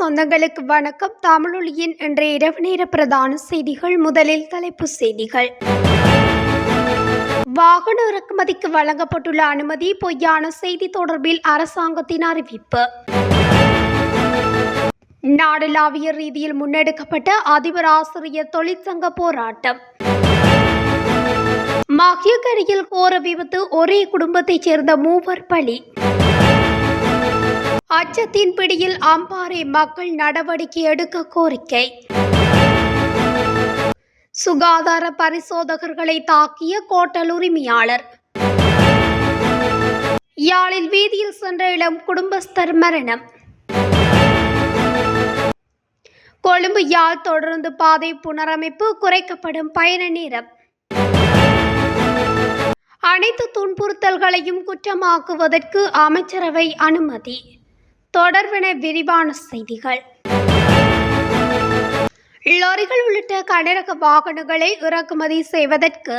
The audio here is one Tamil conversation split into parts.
சொந்தங்களுக்கு வணக்கம். தமிழொலியின் இன்றைய இரவு நேர பிரதான செய்திகள் முதலில் தலைப்புச் செய்திகள். வாகன இறக்குமதிக்கு வழங்கப்பட்டுள்ள அனுமதி பொய்யான செய்தி தொடர்பில் அரசாங்கத்தின் அறிவிப்பு. நாடளாவிய ரீதியில் முன்னெடுக்கப்பட்ட அதிபர் ஆசிரியர் தொழிற்சங்க போராட்டம். மகியக்கரையில் கோர விபத்து ஒரே குடும்பத்தைச் சேர்ந்த மூவர் பலி. அச்சத்தின் பிடியில் அம்பாறை மக்கள் நடவடிக்கை எடுக்க கோரிக்கை. சுகாதார பரிசோதகர்களை தாக்கிய கோட்டல் உரிமையாளர். யாழில் வீதியில் சென்ற இளம் குடும்பஸ்தர் மரணம். கொழும்பு யாழ் தொடர்ந்து பாதை புனரமைப்பு குறைக்கப்படும் பயண நேரம். அனைத்து துன்புறுத்தல்களையும் குற்றமாக்குவதற்கு அமைச்சரவை அனுமதி. தொடர்பென விரிவான செய்திகள். லாரிகள் உள்ளிட்ட கனரக வாகனங்களை இறக்குமதி செய்வதற்கு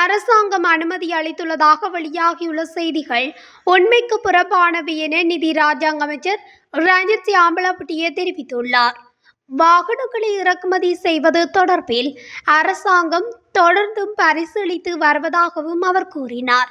அரசாங்கம் அனுமதி அளித்துள்ளதாக வெளியாகியுள்ள செய்திகள் உண்மைக்கு புறப்பானவை என நிதி ராஜாங்க அமைச்சர் ரஞ்சித் சியாம்பலப்பட்டிய தெரிவித்துள்ளார். வாகனங்களை இறக்குமதி செய்வது தொடர்பில் அரசாங்கம் தொடர்ந்தும் பரிசீலித்து வருவதாகவும் அவர் கூறினார்.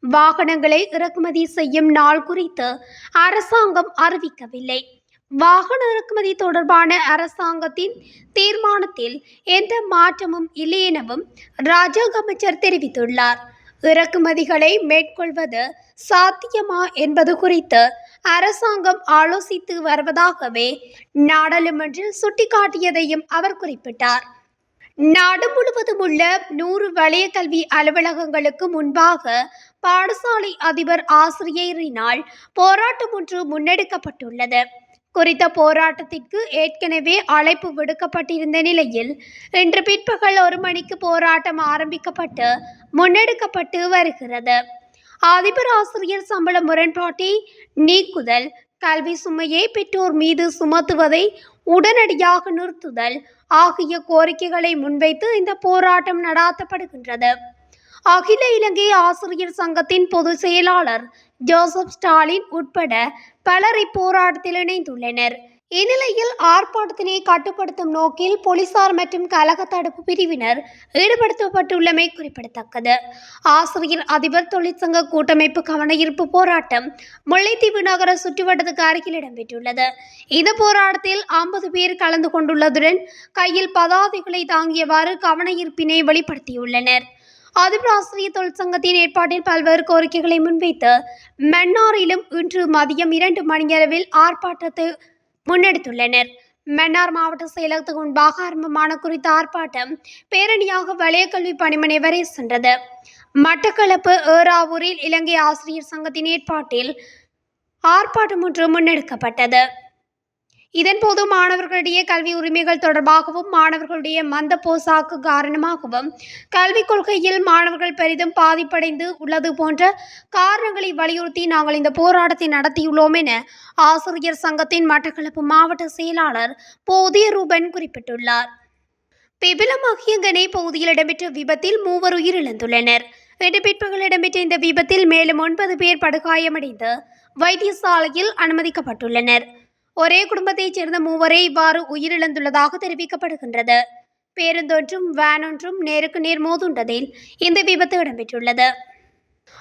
வாகனங்களை இறக்குமதி செய்யும் நாள் குறித்து அரசாங்கம் அறிவிக்கவில்லை. வாகன இறக்குமதி தொடர்பான அரசாங்கத்தின் தீர்மானத்தில் எந்த மாற்றமும் இல்லை எனவும் ராஜாங்க அமைச்சர் தெரிவித்துள்ளார். இறக்குமதிகளை மேற்கொள்வது சாத்தியமா என்பது குறித்து அரசாங்கம் ஆலோசித்து வருவதாகவே நாடாளுமன்றில் சுட்டிக்காட்டியதையும் அவர் குறிப்பிட்டார். நாடு முழுவதும் உள்ள நூறு வலய கல்வி அலுவலகங்களுக்கு முன்பாக பாடசாலை அதிபர் ஆசிரியரினால் போராட்டம் ஒன்று முன்னெடுக்கப்பட்டுள்ளது. குறித்த போராட்டத்திற்கு ஏற்கனவே அழைப்பு விடுக்கப்பட்டிருந்த நிலையில் இன்று பிற்பகல் ஒரு மணிக்கு போராட்டம் ஆரம்பிக்கப்பட்டு முன்னெடுக்கப்பட்டு வருகிறது. அதிபர் ஆசிரியர் சம்பள முரண்பாட்டை நீக்குதல் கல்வி சுமையை பெற்றோர் மீது சுமத்துவதை உடனடியாக நிறுத்துதல் ஆகிய கோரிக்கைகளை முன்வைத்து இந்த போராட்டம் நடாத்தப்படுகின்றது. அகில இலங்கை ஆசிரியர் சங்கத்தின் பொதுச் செயலாளர் ஜோசப் ஸ்டாலின் உட்பட பலர் இப்போராட்டத்தில் இணைந்துள்ளனர். இந்நிலையில் ஆர்ப்பாட்டத்தினை கட்டுப்படுத்தும் நோக்கில் போலீசார் மற்றும் கழக தடுப்பு பிரிவினர் ஈடுபடுத்தப்பட்டுள்ளமை குறிப்பிடத்தக்கது. ஆசிரியர் அதிபர் தொழிற்சங்க கூட்டமைப்பு கவனஈர்ப்பு போராட்டம் முல்லைத்தீவு நகர சுற்றுவட்டத்துக்கு அருகில் இடம்பெற்றுள்ளது. இந்த போராட்டத்தில் ஐம்பது பேர் கலந்து கொண்டுள்ளதுடன் கையில் பதாதைகளை தாங்கியவாறு கவனஈர்ப்பினை வெளிப்படுத்தியுள்ளனர். அதிபர் ஆசிரியர் தொழிற்சங்கத்தின் ஏற்பாட்டில் பல்வேறு கோரிக்கைகளை முன்வைத்து மன்னாரிலும் இன்று மதியம் இரண்டு மணியளவில் ஆர்ப்பாட்டத்தை முன்னெடுத்துள்ளனர். மன்னார் மாவட்ட செயலகத்துக்கு முன்பாக ஆரம்பமான குறித்த ஆர்ப்பாட்டம் பேரணியாக வலயக்கல்வி பணிமனை வரை சென்றது. மட்டக்களப்பு ஏறாவூரில் இலங்கை ஆசிரியர் சங்கத்தின் ஏற்பாட்டில் ஆர்ப்பாட்டம் ஒன்று முன்னெடுக்கப்பட்டது. இதன்போது மாணவர்களுடைய கல்வி உரிமைகள் தொடர்பாகவும் மாணவர்களுடைய மந்த போசாக்கு காரணமாகவும் கல்விக் கொள்கையில் மாணவர்கள் பெரிதும் பாதிப்படைந்து உள்ளது போன்ற காரணங்களை வலியுறுத்தி நாங்கள் இந்த போராட்டத்தை நடத்தியுள்ளோம் என ஆசிரியர் சங்கத்தின் மட்டக்களப்பு மாவட்ட செயலாளர் போதிய ரூபன் குறிப்பிட்டுள்ளார். பிபிலம் அகியங்கனை பகுதியில் இடம்பெற்ற விபத்தில் மூவர் உயிரிழந்துள்ளனர். இன்று பிற்பகல் இடம்பெற்ற இந்த விபத்தில் மேலும் ஒன்பது பேர் படுகாயமடைந்து வைத்தியசாலையில் அனுமதிக்கப்பட்டுள்ளனர். ஒரே குடும்பத்தைச் சேர்ந்த மூவரே இவ்வாறு உயிரிழந்துள்ளதாக தெரிவிக்கப்படுகின்றது. பேருந்தொன்றும் வேன் ஒன்றும் நேருக்கு நேர் மோதுண்டதில் இந்த விபத்து இடம்பெற்றுள்ளது.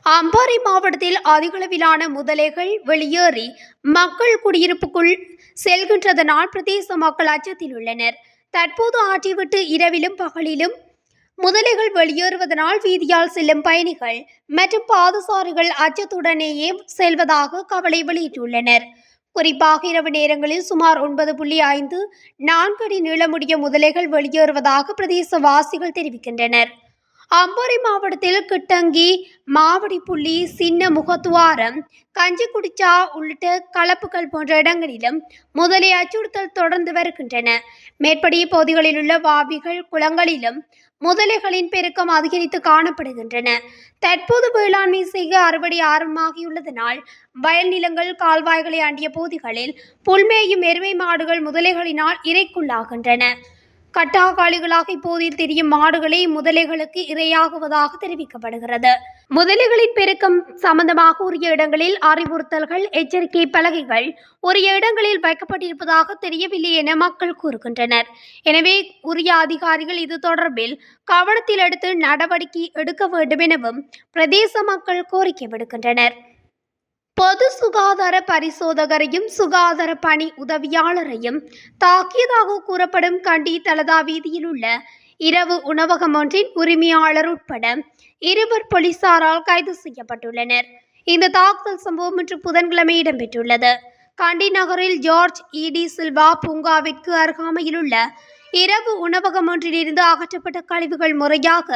அம்பாறை மாவட்டத்தில் அதிகளவிலான முதலைகள் வெளியேறி மக்கள் குடியிருப்புக்குள் செல்கின்றதனால் பிரதேச மக்கள் அச்சத்தில் உள்ளனர் தற்போது ஆற்றிவிட்டு இரவிலும் பகலிலும் முதலைகள் வெளியேறுவதனால் வீதியால் செல்லும் பயணிகள் மற்றும் பாதசாரிகள் அச்சத்துடனேயே செல்வதாக கவலை வெளியிட்டுள்ளனர். குறிப்பாக இரவு நேரங்களில் சுமார் ஒன்பது புள்ளி ஐந்து நான்கு அடி நீளமுடைய முதலைகள் வெளியேறுவதாக பிரதேசவாசிகள் தெரிவிக்கின்றனர். அம்பூரி மாவட்டத்தில் கிட்டங்கி மாவடிப்புள்ளி சின்ன முகத்துவாரம் கஞ்சிக்குடிச்சா உள்ளிட்ட கலப்புகள் போன்ற இடங்களிலும் முதலை அச்சுறுத்தல் தொடர்ந்து வருகின்றன. மேற்படி பகுதிகளில் உள்ள வாவிகள் குளங்களிலும் முதலைகளின் பெருக்கம் அதிகரித்து காணப்படுகின்றன. தற்போது வேளாண்மை செய்ய அறுவடை ஆரம்பமாகியுள்ளதனால் வயல் நிலங்கள் கால்வாய்களை அண்டிய பகுதிகளில் புல்மேயும் எருமை மாடுகள் முதலைகளினால் இறைக்குள்ளாகின்றன கட்டாகாலிகளாக இப்போதில் தெரியும் மாடுகளே முதலைகளுக்கு இரையாகுவதாக தெரிவிக்கப்படுகிறது. முதலைகளின் பெருக்கம் சம்பந்தமாக உரிய இடங்களில் அறிவுறுத்தல்கள் எச்சரிக்கை பலகைகள் உரிய இடங்களில் வைக்கப்பட்டிருப்பதாக தெரியவில்லை என மக்கள் கூறுகின்றனர். எனவே உரிய அதிகாரிகள் இது தொடர்பில் கவனத்தில் எடுத்து நடவடிக்கை எடுக்க வேண்டும் எனவும் பிரதேச மக்கள் கோரிக்கை விடுக்கின்றனர். பொது சுகாதார பரிசோதகரையும் சுகாதார பணி உதவியாளரையும் தாக்கியதாக கூறப்படும் கண்டி தலதா வீதியில் உள்ள இரவு உணவகம் ஒன்றின் உரிமையாளர் உட்பட இருவர் போலீசாரால் கைது செய்யப்பட்டுள்ளனர். இந்த தாக்குதல் சம்பவம் இன்று புதன்கிழமை இடம்பெற்றுள்ளது. கண்டி நகரில் ஜார்ஜ் இடி சில்வா பூங்காவிற்கு அருகாமையிலுள்ள இரவு உணவகம் ஒன்றிலிருந்து அகற்றப்பட்ட கழிவுகள் முறையாக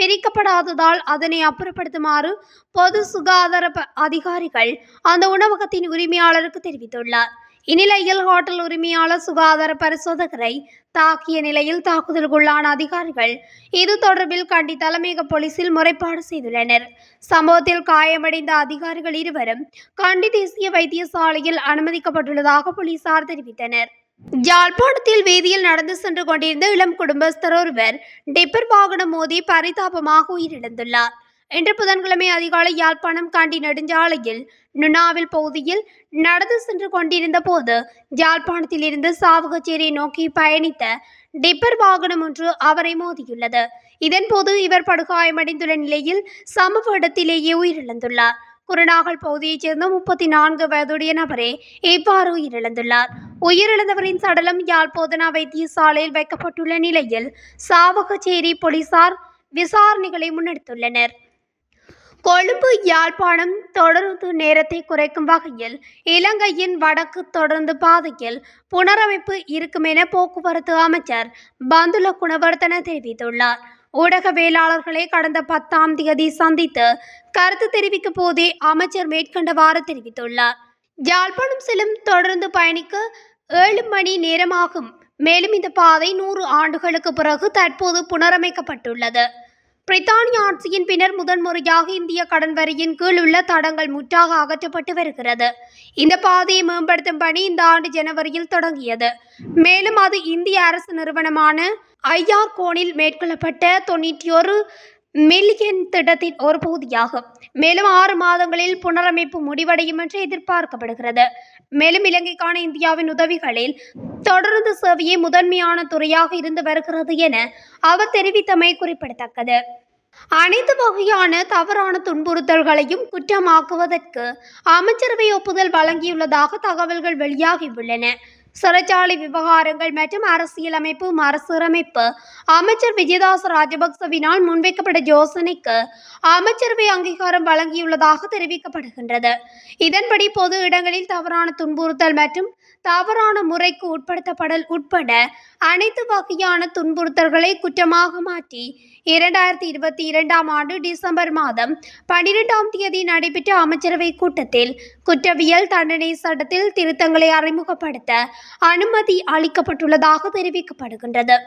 பிரிக்கப்படாததால் அதனை அப்புறப்படுத்துமாறு பொது சுகாதார ப- அதிகாரிகள் அந்த உணவகத்தின் உரிமையாளருக்கு தெரிவித்துள்ளார். இந்நிலையில் ஹோட்டல் உரிமையாளர் சுகாதார பரிசோதகரை தாக்கிய நிலையில் தாக்குதலுக்குள்ளான அதிகாரிகள் இது தொடர்பில் கண்டி தலைமையக போலீசில் முறைப்பாடு செய்துள்ளனர். சம்பவத்தில் காயமடைந்த அதிகாரிகள் இருவரும் கண்டி தேசிய வைத்தியசாலையில் அனுமதிக்கப்பட்டுள்ளதாக போலீசார் தெரிவித்தனர். யாழ்ப்பாணத்தில் வீதியில் நடந்து சென்று கொண்டிருந்த இளம் குடும்பஸ்தர் ஒருவர் டிப்பர் வாகனம் மோதி பரிதாபமாக உயிரிழந்துள்ளார். இன்று புதன்கிழமை அதிகாலை யாழ்ப்பாணம் காண்டி நெடுஞ்சாலையில் நுணாவில் பகுதியில் நடந்து சென்று கொண்டிருந்த போது யாழ்ப்பாணத்தில் இருந்து சாவகச்சேரியை நோக்கி பயணித்த டிப்பர் வாகனம் ஒன்று அவரை மோதியுள்ளது. இதன்போது இவர் படுகாயமடைந்துள்ள நிலையில் சமூக இடத்திலேயே உயிரிழந்துள்ளார். குருநாகல் பகுதியைச் சேர்ந்த முப்பத்தி நான்கு வயதுடைய நபரே இவ்வாறு உயிரிழந்துள்ளார். உயிரிழந்தவரின் சடலம் யாழ்ப்போதனா வைத்தியசாலையில் வைக்கப்பட்டுள்ள நிலையில் சாவகச்சேரி போலீசார் விசாரணைகளை முன்னெடுத்துள்ளனர். கொழும்பு யாழ்ப்பாணம் தொடருந்து நேரத்தை குறைக்கும் வகையில் இலங்கையின் வடக்கு தொடர்ந்து பாதையில் புனரமைப்பு இருக்கும் என போக்குவரத்து அமைச்சர் பந்துல குணவர்த்தன தெரிவித்துள்ளார். ஊடகவியலாளர்களை கடந்த பத்தாம் தேதி சந்தித்து கருத்து தெரிவிக்கும் போதே அமைச்சர் மேற்கண்டவாறு தெரிவித்துள்ளார். யாழ்ப்பாணம் செல்லும் தொடர்ந்து பயணிக்க ஏழு மணி நேரமாகும். மேலும் இந்த பாதை நூறு ஆண்டுகளுக்கு பிறகு தற்போது புனரமைக்கப்பட்டுள்ளது. பிரித்தானிய ஆட்சியின் பின்னர் முதன்முறையாக இந்திய கடன் வரியின் கீழ் உள்ள தடங்கள் முற்றாக அகற்றப்பட்டு வருகிறது. இந்த பாதையை மேம்படுத்தும் பணி இந்த ஆண்டு ஜனவரியில் தொடங்கியது. மேலும் அது இந்திய அரசு நிறுவனமான ஐஆர் கோனில் மேற்கொள்ளப்பட்ட தொண்ணூற்றி ஒரு மில்லியன் திட்டத்தின் ஒரு பகுதியாகும். மேலும் ஆறு மாதங்களில் புனரமைப்பு முடிவடையும் என்று எதிர்பார்க்கப்படுகிறது. மேலும் இலங்கைக்கான இந்தியாவின் உதவிகளில் தொடர்ந்து சேவையே முதன்மையான துறையாக இருந்து வருகிறது என அவர் தெரிவித்தமை குறிப்பிடத்தக்கது. அனைத்து வகையான தவறான துன்புறுத்தல்களையும் குற்றமாக்குவதற்கு அமைச்சரவை ஒப்புதல் வழங்கியுள்ளதாக தகவல்கள் வெளியாகியுள்ளன. சிறைச்சாலை விவகாரங்கள் மற்றும் அரசியலமைப்பு மறுசீரமைப்பு. அமைச்சர் விஜயதாஸ் ராஜபக்சவினால் முன்வைக்கப்பட்ட யோசனைக்கு அமைச்சரவை அங்கீகாரம் வழங்கியுள்ளதாக தெரிவிக்கப்படுகின்றது. இதன்படி பொது இடங்களில் தவறான துன்புறுத்தல் மற்றும் தவறான முறைக்கு உட்படுத்தப்படல் உட்பட அனைத்து வகையான துன்புறுத்தல்களை குற்றமாக மாற்றி இரண்டாயிரத்தி இருபத்தி இரண்டாம் ஆண்டு டிசம்பர் மாதம் பனிரெண்டாம் தேதி நடைபெற்ற அமைச்சரவை கூட்டத்தில் குற்றவியல் தண்டனை சட்டத்தில் திருத்தங்களை அறிமுகப்படுத்த அனுமதி அளிக்கப்பட்டுள்ளதாக தெரிவிக்கப்படுகின்றது.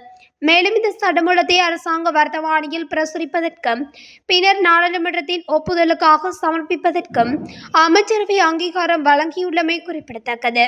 மேலும் இந்த சட்டமூலத்தை அரசாங்க வர்த்தமானியில் பிரசுரிப்பதற்கும் பின்னர் நாடாளுமன்றத்தின் ஒப்புதலுக்காக சமர்ப்பிப்பதற்கும் அமைச்சரவை அங்கீகாரம் வழங்கியுள்ளமை குறிப்பிடத்தக்கது.